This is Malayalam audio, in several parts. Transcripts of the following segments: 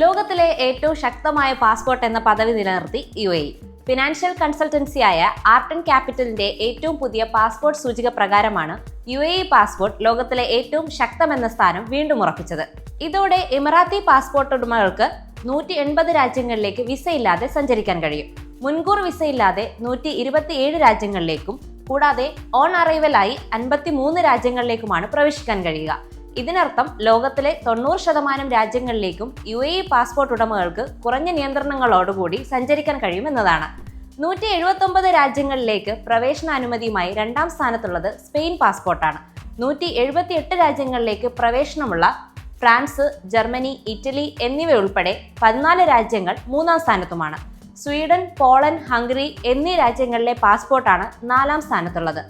ലോകത്തിലെ ഏറ്റവും ശക്തമായ പാസ്പോർട്ട് എന്ന പദവി നിലനിർത്തി യു എ. ഫിനാൻഷ്യൽ കൺസൾട്ടൻസിയായ ആർട്ട് ആൻഡ് ക്യാപിറ്റലിന്റെ ഏറ്റവും പുതിയ പാസ്പോർട്ട് സൂചിക പ്രകാരമാണ് യു എ പാസ്പോർട്ട് ലോകത്തിലെ ഏറ്റവും ശക്തമെന്ന സ്ഥാനം വീണ്ടും ഉറപ്പിച്ചത്. ഇതോടെ എമിറാത്തി പാസ്പോർട്ട് ഉടമകൾക്ക് നൂറ്റി എൺപത് രാജ്യങ്ങളിലേക്ക് വിസയില്ലാതെ സഞ്ചരിക്കാൻ കഴിയും. മുൻകൂർ വിസയില്ലാതെ നൂറ്റി ഇരുപത്തിയേഴ് രാജ്യങ്ങളിലേക്കും കൂടാതെ ഓൺ അറൈവലായി അൻപത്തി മൂന്ന് രാജ്യങ്ങളിലേക്കുമാണ് പ്രവേശിക്കാൻ കഴിയുക. ഇതിനർത്ഥം ലോകത്തിലെ തൊണ്ണൂറ് ശതമാനം രാജ്യങ്ങളിലേക്കും യു എ പാസ്പോർട്ട് ഉടമകൾക്ക് കുറഞ്ഞ നിയന്ത്രണങ്ങളോടുകൂടി സഞ്ചരിക്കാൻ കഴിയുമെന്നതാണ്. നൂറ്റി എഴുപത്തൊമ്പത് രാജ്യങ്ങളിലേക്ക് പ്രവേശനാനുമതിയുമായി രണ്ടാം സ്ഥാനത്തുള്ളത് സ്പെയിൻ പാസ്പോർട്ടാണ്. നൂറ്റി എഴുപത്തി എട്ട് രാജ്യങ്ങളിലേക്ക് പ്രവേശനമുള്ള ഫ്രാൻസ് ജർമ്മനി ഇറ്റലി എന്നിവയുൾപ്പെടെ പതിനാല് രാജ്യങ്ങൾ മൂന്നാം സ്ഥാനത്തുമാണ്. സ്വീഡൻ പോളണ്ട് ഹംഗറി എന്നീ രാജ്യങ്ങളിലെ പാസ്പോർട്ടാണ് നാലാം സ്ഥാനത്തുള്ളത്.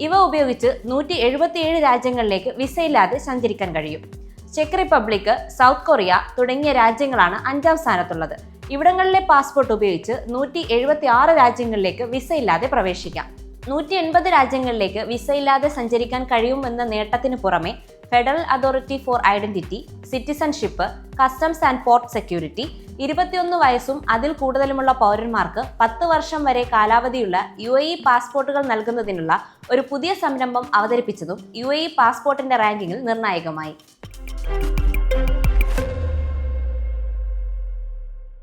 ഇവ ഉപയോഗിച്ച് നൂറ്റി എഴുപത്തിയേഴ് രാജ്യങ്ങളിലേക്ക് വിസയില്ലാതെ സഞ്ചരിക്കാൻ കഴിയും. ചെക്ക് റിപ്പബ്ലിക് സൗത്ത് കൊറിയ തുടങ്ങിയ രാജ്യങ്ങളാണ് അഞ്ചാം സ്ഥാനത്തുള്ളത്. ഇവിടങ്ങളിലെ പാസ്പോർട്ട് ഉപയോഗിച്ച് നൂറ്റി എഴുപത്തി ആറ് രാജ്യങ്ങളിലേക്ക് വിസയില്ലാതെ പ്രവേശിക്കാം. നൂറ്റി എൺപത് രാജ്യങ്ങളിലേക്ക് വിസയില്ലാതെ സഞ്ചരിക്കാൻ കഴിയുമെന്ന നേട്ടത്തിന് പുറമെ federal authority for identity citizenship customs and port security ഇരുപത്തിയൊന്ന് വയസ്സും അതിൽ കൂടുതലുമുള്ള പൗരന്മാർക്ക് പത്ത് വർഷം വരെ കാലാവധിയുള്ള യു എ ഇ പാസ്പോർട്ടുകൾ നൽകുന്നതിനുള്ള ഒരു പുതിയ സംരംഭം അവതരിപ്പിച്ചതും യു എ ഇ പാസ്പോർട്ടിന്റെ റാങ്കിങ്ങിൽ നിർണായകമായി.